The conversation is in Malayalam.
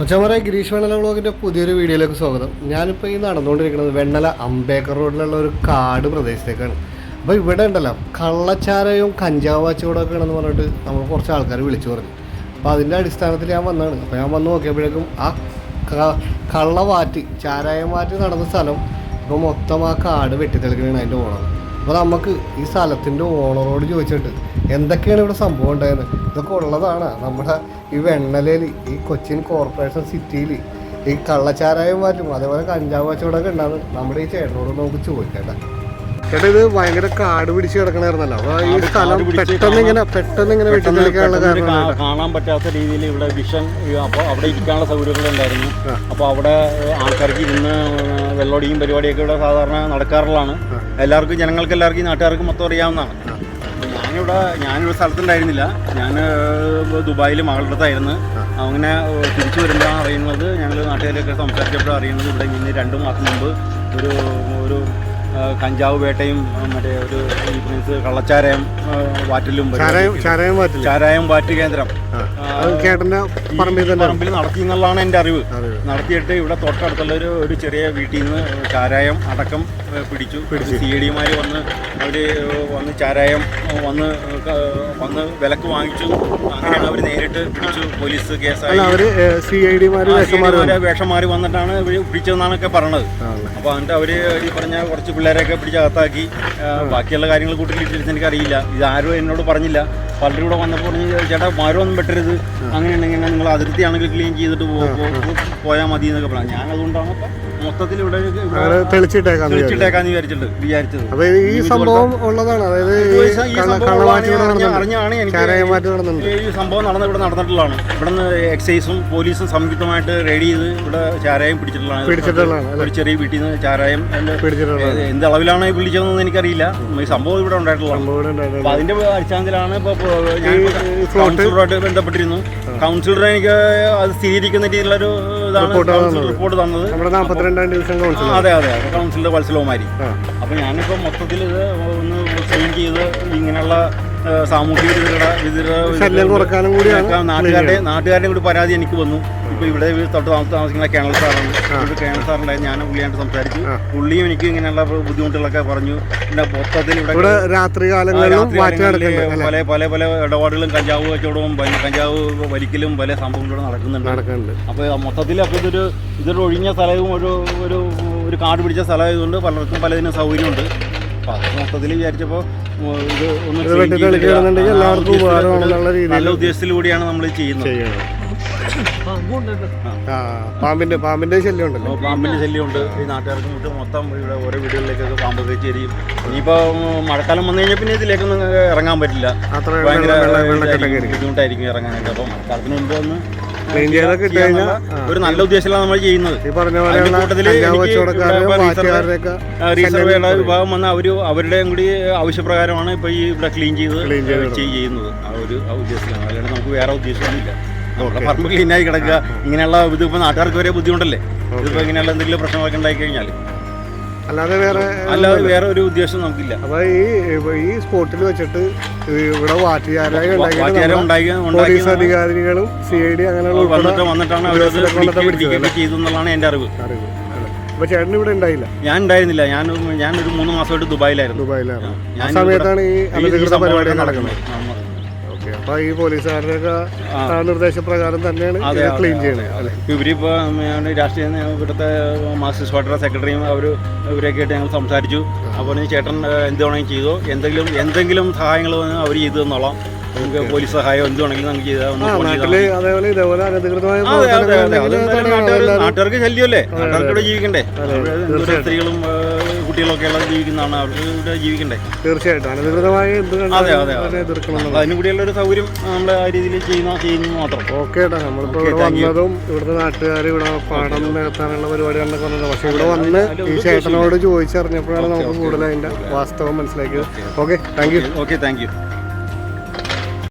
കൊച്ചമറ ഗിരീഷ് വെണ്ണല വ്ളോഗിന്റെ പുതിയൊരു വീഡിയോയിലേക്ക് സ്വാഗതം. ഞാനിപ്പോൾ ഈ നടന്നുകൊണ്ടിരിക്കുന്നത് വെണ്ണല അംബേക്കർ റോഡിലുള്ള ഒരു കാട് പ്രദേശത്തേക്കാണ്. അപ്പോൾ ഇവിടെ ഉണ്ടല്ലോ കള്ളച്ചാരയും കഞ്ചാവ് ഒക്കെ ആണെന്ന് പറഞ്ഞിട്ട് നമ്മൾ കുറച്ച് ആൾക്കാർ വിളിച്ചു പറഞ്ഞു. അപ്പോൾ അതിന്റെ അടിസ്ഥാനത്തിൽ ഞാൻ വന്നതാണ് അപ്പോൾ ഞാൻ വന്ന് നോക്കിയപ്പോഴേക്കും ആ കള്ള കള്ളവാറ്റ് ചാരായം വാറ്റ് നടന്ന സ്ഥലം ഇപ്പോൾ മൊത്തം ആ കാട് വെട്ടിത്തെളിക്കണതാണ് അതിന്റെ ഓണർ അപ്പോൾ നമുക്ക് ഈ സ്ഥലത്തിന്റെ ഓണറോട് ചോദിച്ചിട്ട് എന്തൊക്കെയാണ് ഇവിടെ സംഭവം ഉണ്ടായത്? ഇതൊക്കെ ഉള്ളതാണ്. നമ്മുടെ ഈ വെണ്ണലയിൽ ഈ കൊച്ചിൻ കോർപ്പറേഷൻ സിറ്റിയിൽ ഈ കള്ളച്ചാരായം മാറ്റും അതേപോലെ കഞ്ചാവ് കച്ചവടമൊക്കെ ഉണ്ടാകും. നമ്മുടെ ഈ ചേട്ടനോട് നമുക്ക് ചോദിക്കട്ടെ ചേട്ടാ ഇത് ഭയങ്കര കാട് പിടിച്ച് കിടക്കണായിരുന്നല്ലോ. അപ്പൊ ഈ സ്ഥലം പെട്ടെന്ന് ഇങ്ങനെ പെട്ടെന്ന് ഇങ്ങനെ വെട്ടിത്തെളിക്കാനുള്ള കാരണം കാണാൻ പറ്റാത്ത രീതിയിൽ ഇവിടെ വിഷൻ അപ്പോൾ അവിടെ ഇരിക്കാനുള്ള സൗകര്യങ്ങളുണ്ടായിരുന്നു. അപ്പോൾ അവിടെ ആൾക്കാർക്ക് ഇരുന്ന് വെള്ളോടിയും പരിപാടിയൊക്കെ ഇവിടെ സാധാരണ നടക്കാറുള്ളതാണ്. എല്ലാവർക്കും ജനങ്ങൾക്ക് എല്ലാവർക്കും നാട്ടുകാർക്കും മൊത്തം അറിയാവുന്നതാണ്. ഞാനിവിടെ ഞാനിവിടെ സ്ഥലത്തുണ്ടായിരുന്നില്ല. ഞാൻ ദുബായിൽ മകളുടെ അടുത്തായിരുന്നു. അങ്ങനെ തിരിച്ചു വരുമ്പോൾ അറിയുന്നത് ഞങ്ങൾ നാട്ടുകാരൊക്കെ സംസാരിച്ചപ്പോഴാണ് അറിയുന്നത് ഇവിടെ ഇന്ന് രണ്ട് മാസം മുമ്പ് ഒരു ഒരു കഞ്ചാവ് വേട്ടയും മറ്റേ ഒരു മീൻസ് കള്ളച്ചാരയം വാറ്റലും ചാരായം വാറ്റ് കേന്ദ്രം. പറമ്പിൽ നടത്തി എന്നുള്ളതാണ് എന്റെ അറിവ്. നടത്തിയിട്ട് ഇവിടെ തൊട്ടടുത്തുള്ള ഒരു ഒരു ചെറിയ വീട്ടിൽ നിന്ന് ചാരായം അടക്കം പിടിച്ചു. പിടിച്ചു. സി എ ഡിമാർ വന്ന് അവർ വന്ന് ചാരായം വന്ന് വന്ന് വിലക്ക് വാങ്ങിച്ചു. അങ്ങനെയാണ് അവർ നേരിട്ട് പിടിച്ചു. പോലീസ് കേസായി. വേഷം മാറി വന്നിട്ടാണ് പിടിച്ചതെന്നാണൊക്കെ പറഞ്ഞത്. അപ്പോൾ എന്നിട്ട് അവർ ഈ പറഞ്ഞ കുറച്ച് പിള്ളേരെയൊക്കെ പിടിച്ച് അകത്താക്കി. ബാക്കിയുള്ള കാര്യങ്ങൾ കൂട്ടി ഡീറ്റെയിൽസ് എനിക്ക് അറിയില്ല. ഇത് ആരും എന്നോട് പറഞ്ഞില്ല. പലരും കൂടെ വന്നപ്പോൾ പറഞ്ഞു ചേട്ടാ മരമൊന്നും വെട്ടരുത് അങ്ങനെയുണ്ടെങ്കിൽ നിങ്ങൾ അതിർത്തിയാണെങ്കിൽ ക്ലീൻ ചെയ്തിട്ട് പോയാൽ മതി എന്നൊക്കെ പറഞ്ഞു. ഞാൻ അതുകൊണ്ടാണ് മൊത്തത്തിൽ ഇവിടെ തെളിച്ചിട്ടേക്കാന്ന് വിചാരിച്ചു. തെളിച്ചിട്ടേക്കാന്ന് വിചാരിച്ചിട്ട് വിചാരിച്ചത്. അപ്പൊ ഈ സംഭവം ഉള്ളതാണ്. അതായത് അറിഞ്ഞാണ് എനിക്ക് ഈ സംഭവം നടന്ന ഇവിടെ നടന്നിട്ടുള്ളതാണ്. ഇവിടെ നിന്ന് എക്സൈസും പോലീസും സംയുക്തമായിട്ട് റെഡി ചെയ്ത് ഇവിടെ ചാരായം പിടിച്ചിട്ടുള്ളതാണ്. പിടിച്ചിട്ടുള്ളതാണ് ചെറിയ വീട്ടിൽ നിന്ന് ചാരായം എന്ത് അളവിലാണ് പിടിച്ചതെന്ന് പിടിച്ചതെന്ന് എനിക്കറിയില്ല ഈ സംഭവം ഇവിടെ ഇവിടെ അതിന്റെ അടിസ്ഥാനത്തിലാണ് കൗൺസിലറുമായിട്ട് ബന്ധപ്പെട്ടിരുന്നു. കൗൺസിലർ എനിക്ക് അത് സ്ഥിരീകരിക്കുന്ന രീതിയിലുള്ള ഒരു ഇതാണ് റിപ്പോർട്ട് തന്നത്. അതെ അതെ. കൗൺസിലർ വത്സലവുമാരി. അപ്പൊ ഞാനിപ്പോൾ മൊത്തത്തിൽ ഇത് ഒന്ന് ക്ലീൻ ചെയ്ത് ഇങ്ങനെയുള്ള സാമൂഹിക കുറക്കാനും കൂടിയാണ് നാട്ടുകാരുടെ നാട്ടുകാരുടെ കൂടി പരാതി എനിക്ക് വന്നു. ഇപ്പോൾ ഇവിടെ തൊട്ട് താമസ- താമസിക്കുന്ന കേണൽ സാറാണ്. ഇവിടെ കേണൽ സാറുണ്ടായി ഞാൻ പുള്ളിയായിട്ട് സംസാരിച്ചു. പുള്ളിയും എനിക്ക് ഇങ്ങനെയുള്ള ബുദ്ധിമുട്ടുകളൊക്കെ പറഞ്ഞു. പിന്നെ മൊത്തത്തിൽ ഇവിടെ രാത്രി പല പല പല ഇടപാടുകളും കഞ്ചാവ് കച്ചവടവും കഞ്ചാവ് വലിക്കലും പല സംഭവങ്ങളും നടക്കുന്നുണ്ട്. നടക്കുന്നുണ്ട്. അപ്പോൾ മൊത്തത്തിൽ അപ്പോൾ ഇതൊരു ഇതൊരു ഒഴിഞ്ഞ സ്ഥലവും ഒരു ഒരു ഒരു കാട് പിടിച്ച സ്ഥലമായതുകൊണ്ട് പലർക്കും പലതിനും സൗകര്യമുണ്ട്. അപ്പോൾ അത് മൊത്തത്തിൽ വിചാരിച്ചപ്പോൾ ഇത് ഒന്ന് ഇത് വെട്ടി തെളിക്കുകയാണെന്നുണ്ടെങ്കിൽ എല്ലാവർക്കും ഉദ്ദേശത്തിൽ ഉപകാരമാണെന്നുള്ള ഒരു രീതിയിൽ നല്ല ഉദ്ദേശത്തിലൂടെയാണ് നമ്മൾ ചെയ്യുന്നത്. ചെയ്യണം പാമ്പിന്റെ പാമ്പിന്റെ ശല്യം ഉണ്ടല്ലോ. പാമ്പിന്റെ ശല്യം ശല്യമുണ്ട്. ഈ നാട്ടുകാർക്ക് മുട്ട് മൊത്തം ഇവിടെ ഓരോ വീടുകളിലേക്കൊക്കെ പാമ്പ് കയറ്റിയും ഇനിയിപ്പോ മഴക്കാലം വന്നു കഴിഞ്ഞാൽ പിന്നെ ഇതിലേക്കൊന്നും ഇറങ്ങാൻ പറ്റില്ല. അത്ര ഭയങ്കര ബുദ്ധിമുട്ടായിരിക്കും ഇറങ്ങാനൊക്കെ. അപ്പൊ മഴക്കാലത്തിന് മുമ്പ് ഒന്ന് ക്ലീൻ ഇട്ട് ഒരു നല്ല ഉദ്ദേശത്തിലാണ് നമ്മൾ ചെയ്യുന്നത്. ഈ പറഞ്ഞ ഇവിടെ റീസർവേയുടെ വിഭാഗം വന്ന അവർ അവരുടെയും കൂടി ആവശ്യപ്രകാരമാണ് ഇപ്പോൾ ഈ ഇവിടെ ക്ലീൻ ചെയ്ത് ചെയ്യുന്നത്. ആ ഒരു ഉദ്ദേശത്തിലാണ്. അല്ലാണ്ട് നമുക്ക് വേറെ ഉദ്ദേശമൊന്നുമില്ല. നമ്മുടെ പറമ്പ് ക്ലീനായി കിടക്കുക. ഇങ്ങനെയുള്ള ഇത് ഇപ്പോൾ നാട്ടുകാർക്ക് വരെ ബുദ്ധിമുട്ടല്ലേ? ഇതിപ്പോൾ ഇങ്ങനെയുള്ള എന്തെങ്കിലും പ്രശ്നങ്ങളൊക്കെ ഉണ്ടായി കഴിഞ്ഞാൽ അല്ലാതെ വേറെ അല്ലാതെ വേറെ ഒരു ഉദ്ദേശം നമുക്കില്ല. അപ്പൊ ഈ ഈ സ്പോട്ടിൽ വെച്ചിട്ട് ഇവിടെ പോലീസ് അധികാരികളും സി ഐ ഡി അങ്ങനെയുള്ള എന്റെ അറിവ്? അപ്പൊ ചേട്ടൻ ഇവിടെ ഉണ്ടായില്ല? ഞാൻ ഉണ്ടായിരുന്നില്ല. ഞാൻ ഞാൻ ഞാനൊരു മൂന്ന് മാസമായിട്ട് ദുബായിലായിരുന്നു. ദുബായിലായിരുന്നു. ആ ഞാൻ സമയത്താണ് ഈ അനധികൃത പരിപാടി നടക്കുന്നത്. അപ്പൊ ഈ പോലീസുകാരുടെയൊക്കെ നിർദ്ദേശപ്രകാരം തന്നെയാണ് ക്ലീൻ. ഇപ്പൊ ഇവരിപ്പോ രാഷ്ട്രീയ ഇവിടുത്തെ മാർക്സിസ്റ്റ് പാർട്ടിയുടെ സെക്രട്ടറിയും അവർ ഇവരെയൊക്കെ ആയിട്ട് ഞങ്ങൾ സംസാരിച്ചു. അപ്പോൾ ചേട്ടൻ എന്ത് ചെയ്തോ എന്തെങ്കിലും എന്തെങ്കിലും സഹായങ്ങൾ അവർ ചെയ്തു തന്നോളാം. നമുക്ക് പോലീസ് സഹായം എന്തുവാണെങ്കിലും നമുക്ക് ചെയ്താൽ നാട്ടുകാർക്ക് ശല്യമല്ലേ? നാട്ടുകാർക്ക് ജീവിക്കണ്ടേ? സ്ത്രീകളും കുട്ടികളൊക്കെ ഉള്ള ജീവിക്കുന്നതാണ് അവർക്ക് ഇവിടെ ജീവിക്കണ്ടേ? തീർച്ചയായിട്ടും. അനധികൃതമായ എന്ത് അതെ കണ്ടാലും അതെ അതിനെ അതെ. എതിർക്കണം അതിന് കൂടിയുള്ള ഒരു സൗകര്യം നമ്മൾ ആ രീതിയിൽ ചെയ്യുന്ന ചെയ്യുന്നു മാത്രം. ഓക്കെ ഏട്ടാ നമ്മളിപ്പോ ഇവിടെ. വന്നതും ഇവിടുത്തെ നാട്ടുകാർ ഇവിടെ പാടം നികത്താനുള്ള പരിപാടികളൊക്കെ വന്നത് പക്ഷെ ഇവിടെ വന്ന് ഈ ചേട്ടനോട് ചോദിച്ചറിഞ്ഞപ്പോഴാണ് നമുക്ക് കൂടുതൽ അതിന്റെ വാസ്തവം മനസ്സിലാക്കിയത്. Okay thank you okay thank you